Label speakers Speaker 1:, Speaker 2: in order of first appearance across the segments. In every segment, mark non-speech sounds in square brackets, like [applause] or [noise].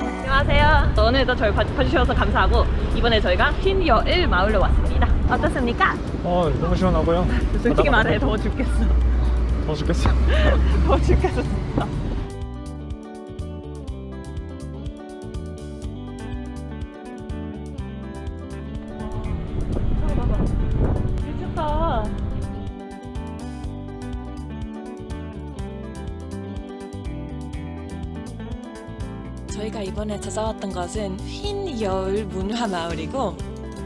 Speaker 1: 안녕하세요. 오늘도 저희 봐- 봐주셔서 감사하고 이번에 저희가 흰여일 마을로 왔습니다. 어떻습니까?
Speaker 2: 어 너무 시원하고요.
Speaker 1: 솔직히 말해 더워 죽겠어.
Speaker 2: 더워 죽겠어요.
Speaker 1: 더워 죽겠어 [laughs]
Speaker 3: 저희가 이번에 찾아왔던 것은 흰 여울 문화 마을이고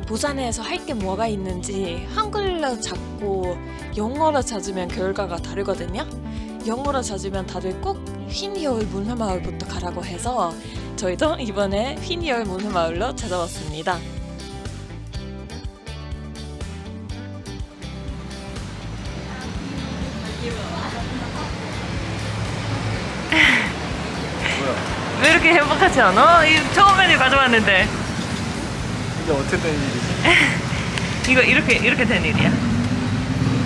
Speaker 3: 부산에서 할 게 뭐가 있는지 한글로 찾고 영어로 찾으면 결과가 다르거든요. 영어로 찾으면 다들 꼭 흰 여울 문화 마을부터 가라고 해서 저희도 이번에 흰 여울 문화 마을로 찾아왔습니다.
Speaker 1: 왜 이렇게 행복하지 않아? 이 처음 메뉴 가져왔는데
Speaker 2: 이게 어떻게 된 일이지? [laughs]
Speaker 1: 이거 이렇게 이렇게 된 일이야.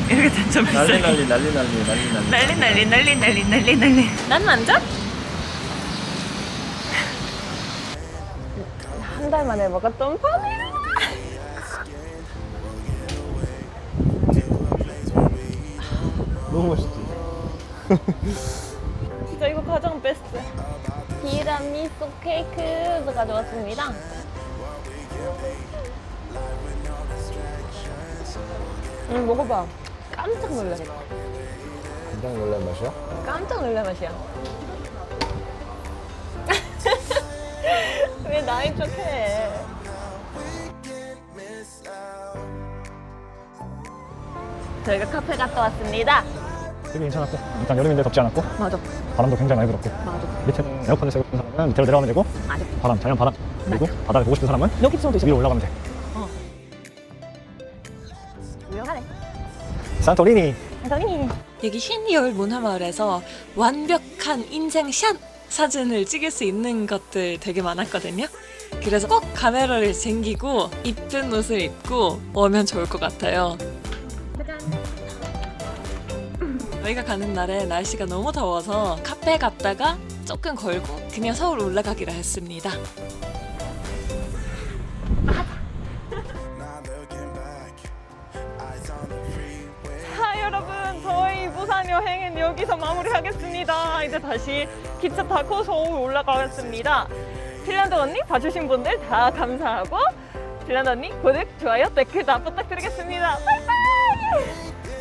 Speaker 1: 이렇게 된점 비싸.
Speaker 2: 난리 난리 난리 난리 난리 난리.
Speaker 1: 난리 난리 난리 난리 난리 난리. 난 만져? 한 달 만에 먹었던 파네요.
Speaker 2: 너무 맛있지.
Speaker 1: 진짜 이거 가장 베스트. 티라미수 케이크도 가져왔습니다. 음, 먹어봐. 깜짝 놀라겠다.
Speaker 2: 굉장히 놀란 맛이야?
Speaker 1: 깜짝 놀랄 맛이야. [laughs] 왜 나이 척해? 저희가 카페 갔다 왔습니다.
Speaker 2: 되게 괜찮았고 일단 여름인데 덥지 않았고
Speaker 1: 맞아,
Speaker 2: 바람도 굉장히 많이 불었고
Speaker 1: 맞아,
Speaker 2: 밑에 에어컨을 쓰고 싶은 사람은 밑으로 내려가면 되고
Speaker 1: 맞아.
Speaker 2: 바람 자연 바람 그리고 바다를 보고 싶은 사람은
Speaker 1: 노키송도 있어.
Speaker 2: 위로 올라가면 돼.
Speaker 1: 유명하네.
Speaker 2: 산토리니
Speaker 1: 선생님.
Speaker 3: 여기 흰 여울 문화 마을에서 완벽한 인생 샷 사진을 찍을 수 있는 것들 되게 많았거든요. 그래서 꼭 카메라를 챙기고 이쁜 옷을 입고 오면 좋을 것 같아요. 저희가 가는 날에 날씨가 너무 더워서 카페 갔다가 조금 걸고 그냥 서울 올라가기로 했습니다.
Speaker 1: 여행은 여기서 마무리하겠습니다. 이제 다시 기차 타고 서울 올라가겠습니다. 핀란드 언니 봐주신 분들 다 감사하고 핀란드 언니 구독, 좋아요, 댓글 다 부탁드리겠습니다. 바이바이!